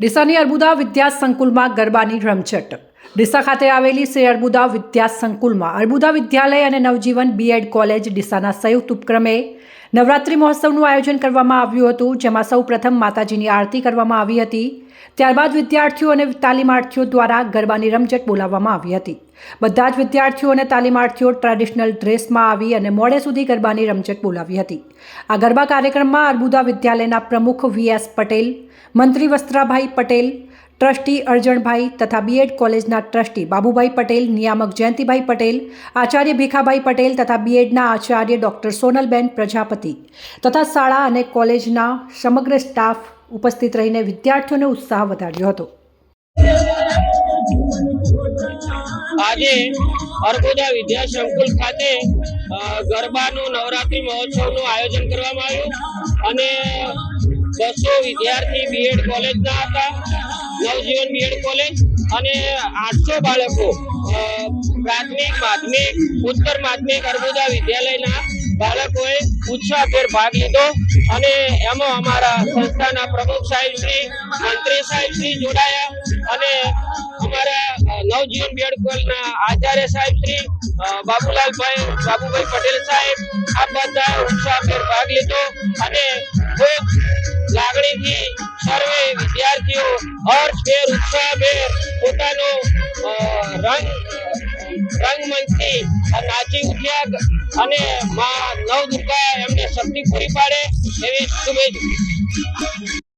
ડીસાની અર્બુદા વિદ્યા સંકુલમાં ગરબાની રમઝટ. ડીસા ખાતે આવેલી શ્રી અર્બુદા વિદ્યા સંકુલમાં અર્બુદા વિદ્યાલય અને નવજીવન બીએડ કોલેજ ડીસાના સંયુક્ત ઉપક્રમે નવરાત્રિ મહોત્સવનું આયોજન કરવામાં આવ્યું હતું, જેમાં સૌ પ્રથમ માતાજીની આરતી કરવામાં આવી હતી. ત્યારબાદ વિદ્યાર્થીઓ અને તાલીમાર્થીઓ દ્વારા ગરબાની રમઝટ બોલાવવામાં આવી હતી. બધા જ વિદ્યાર્થીઓ અને તાલીમાર્થીઓ ટ્રેડિશનલ ડ્રેસમાં આવી અને મોડે સુધી ગરબાની રમઝટ બોલાવી હતી. આ ગરબા કાર્યક્રમમાં અર્બુદા વિદ્યાલયના પ્રમુખ વી એસ પટેલ, મંત્રી વસ્ત્રાભાઈ પટેલ ટ્રસ્ટી અર્જણભાઈ તથા બીએડ કોલેજના ટ્રસ્ટી બાબુભાઈ પટેલ, નિયામક જયંતિભાઈ પટેલ, આચાર્ય ભીખાભાઈ પટેલ તથા બીએડના આચાર્ય ડૉક્ટર સોનલબેન પ્રજાપતિ તથા શાળા અને કોલેજના સમગ્ર સ્ટાફ ઉપસ્થિત રહીને વિદ્યાર્થીઓને ઉત્સાહ વધાર્યો હતો. આજે અર્બુદા વિદ્યા સંકુલ ખાતે ગરબાનું નવરાત્રી મહોત્સવનું આયોજન કરવામાં આવ્યું અને બસો વિદ્યાર્થી બીએડ કોલેજના હતા. નવજીવન બીએડ કોલેજ અને આઠસો બાળકો પ્રાથમિક, માધ્યમિક, ઉત્તર માધ્યમિક અર્બુદા વિદ્યાલયના બાળકોએ ઉત્સાહભેર ભાગ લીધો અને એમાં અમારા સંસ્થાના પ્રમુખ સાહેબ શ્રી, મંત્રી સાહેબ શ્રી જોડાયા અને અમારા નવજીવન બીએડ કોલેજના આચાર્ય સાહેબ શ્રી બાબુલાલભાઈ, બાબુભાઈ પટેલ સાહેબ, આ બધા ઉત્સાહભેર ભાગ લીધો અને ખૂબ લાગણીથી સર્વે વિદ્યાર્થીઓ હર્ષભેર ઉત્સાહભેર પોતાનો રંગ, રંગમંચથી નાચી ઉઠ્યા અને માં નવ દુર્ગા એમને શક્તિ પૂરી પાડે એવી શુભેચ્છા.